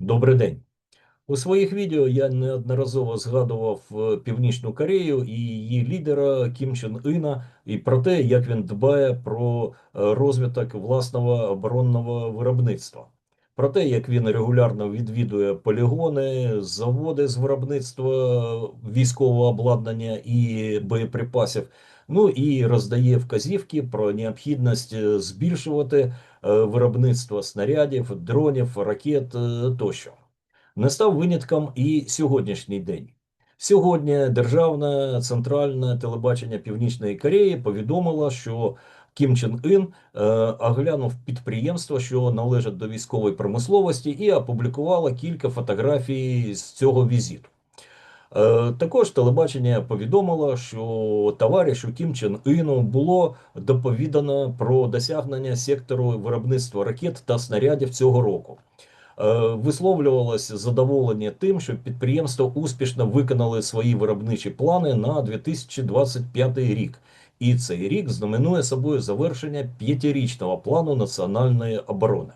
Добрий день. У своїх відео я неодноразово згадував е, Північну Корею і її лідера Кім Чен Іна і про те, як він дбає про е, розвиток власного оборонного виробництва, про те, як він регулярно відвідує полігони, заводи з виробництва військового обладнання і боєприпасів. Ну і роздає вказівки про необхідність е, збільшувати е, виробництво снарядів, дронів, ракет е, тощо. Не став винятком і сьогоднішній день. Сьогодні Державне центральне телебачення Північної Кореї повідомило, що Кім Чен Ін е, оглянув підприємства, що належать до військової промисловості, і опублікувало кілька фотографій з цього візиту. Е, Також телебачення повідомило, що товаришу Кім Чен Іну було доповідано про досягнення сектору виробництва ракет та снарядів цього року. Е, Висловлювалося задоволення тим, що підприємства успішно виконали свої виробничі плани на 2025 рік, і цей рік знаменує собою завершення п'ятирічного плану національної оборони.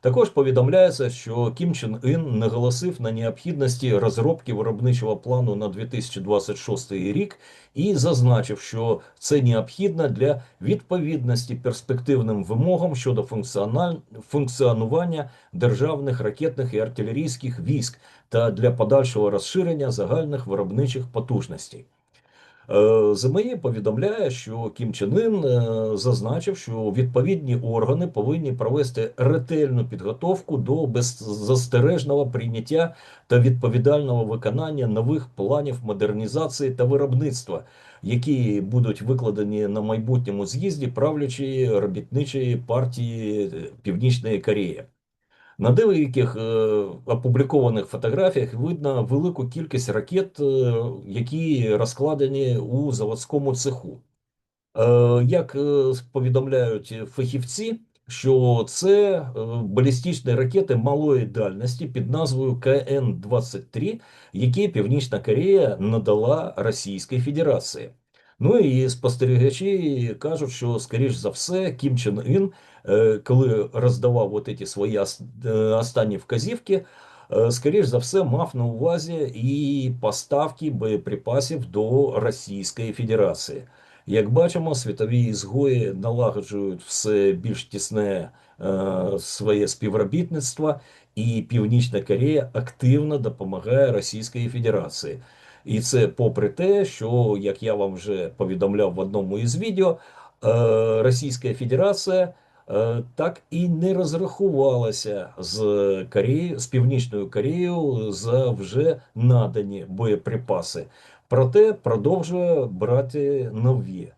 Також повідомляється, що Кім Чен Ін наголосив на необхідності розробки виробничого плану на 2026 рік і зазначив, що це необхідно для відповідності перспективним вимогам щодо функціонування державних ракетних і артилерійських військ та для подальшого розширення загальних виробничих потужностей. Е, ЗМІ повідомляє, що Кім Чен Ін е, зазначив, що відповідні органи повинні провести ретельну підготовку до беззастережного прийняття та відповідального виконання нових планів модернізації та виробництва, які будуть викладені на майбутньому з'їзді правлячої робітничої партії Північної Кореї. На деяких е, опублікованих фотографіях видно велику кількість ракет, е, які розкладені у заводському цеху. Е, як повідомляють фахівці, що це балістичні ракети малої дальності під назвою КН-23, які Північна Корея надала Російській Федерації. Ну і спостерігачі кажуть, що, скоріш за все, Кім Чен Ін, е, коли роздавав от ці свої е, останні вказівки, е, скоріш за все, мав на увазі і поставки боєприпасів до Російської Федерації. Як бачимо, світові ізгої налагоджують все більш тісне е, своє співробітництво, і Північна Корея активно допомагає Російській Федерації. І це попри те, що, як я вам вже повідомляв в одному із відео, е, Російська Федерація е, так і не розрахувалася з Кореєю, з Північною Кореєю за вже надані боєприпаси. Проте продовжує брати нові.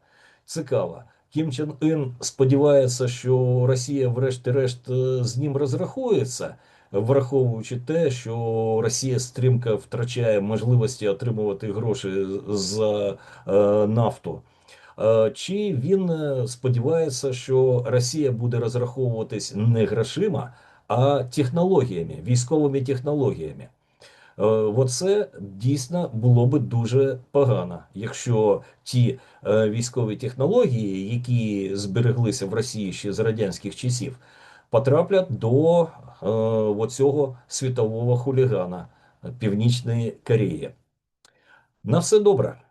Цікаво. Кім Чен Ін сподівається, що Росія, врешті-решт, е, з ним розрахується, враховуючи те, що Росія стрімко втрачає можливості отримувати гроші за е, нафту. Е, Чи він е, сподівається, що Росія буде розраховуватись не грошима, а технологіями, військовими технологіями? Оце дійсно було би дуже погано, якщо ті військові технології, які збереглися в Росії ще з радянських часів, потраплять до оцього світового хулігана Північної Кореї. На все добре.